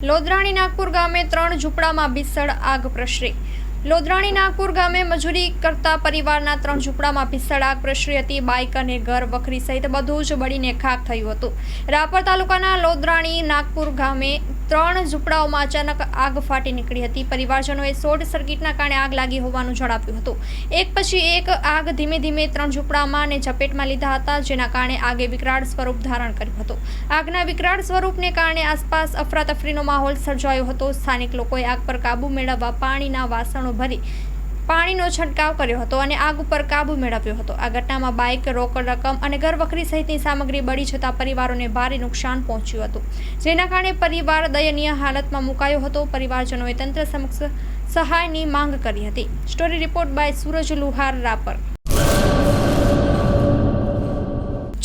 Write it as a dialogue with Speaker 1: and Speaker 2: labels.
Speaker 1: લોધરાણી નાગપુર ગામે ત્રણ ઝૂંપડામાં ભીષણ આગ પ્રસરી. લોધરાણી નાગપુર ગામે મજૂરી કરતા પરિવારના ત્રણ ઝૂંપડામાં ભીષણ આગ પ્રસરી હતી. બાઇક અને ઘર વખરી સહિત બધું જ બળીને ખાક થયું હતું. રાપર તાલુકાના લોદરાણી નાગપુર ગામે ત્રણ ઝૂંપડાઓમાં અચાનક આગ ફાટી નીકળી હતી. પરિવારજનોએ શોર્ટ સર્કિટના કારણે આગ લાગી હોવાનું જણાવ્યું હતું. એક પછી એક આગ ધીમે ધીમે ત્રણ ઝૂંપડામાં ને ઝપેટમાં લીધા હતા, જેના કારણે આગે વિકરાળ સ્વરૂપ ધારણ કર્યું હતું. આગના વિકરાળ સ્વરૂપને કારણે આસપાસ અફરાતફરીનો માહોલ સર્જાયો હતો. સ્થાનિક લોકોએ આગ પર કાબુ મેળવવા પાણીના વાસણો ભરી, પાણીનો છંટકાવ કર્યો હતો અને આગ ઉપર કાબુ મેળવ્યો હતો. આ ઘટનામાં બાઇક, રોકડ રકમ અને ઘરવખરી સહિતની સામગ્રી બળી જતા પરિવારોને ભારે નુકસાન પહોંચ્યું હતું. જેના કારણે પરિવાર દયનીય હાલતમાં મુકાયો હતો. પરિવારજનોએ તંત્ર સમક્ષ સહાયની માંગ કરી હતી. Story report by Suraj Luhar Rapar.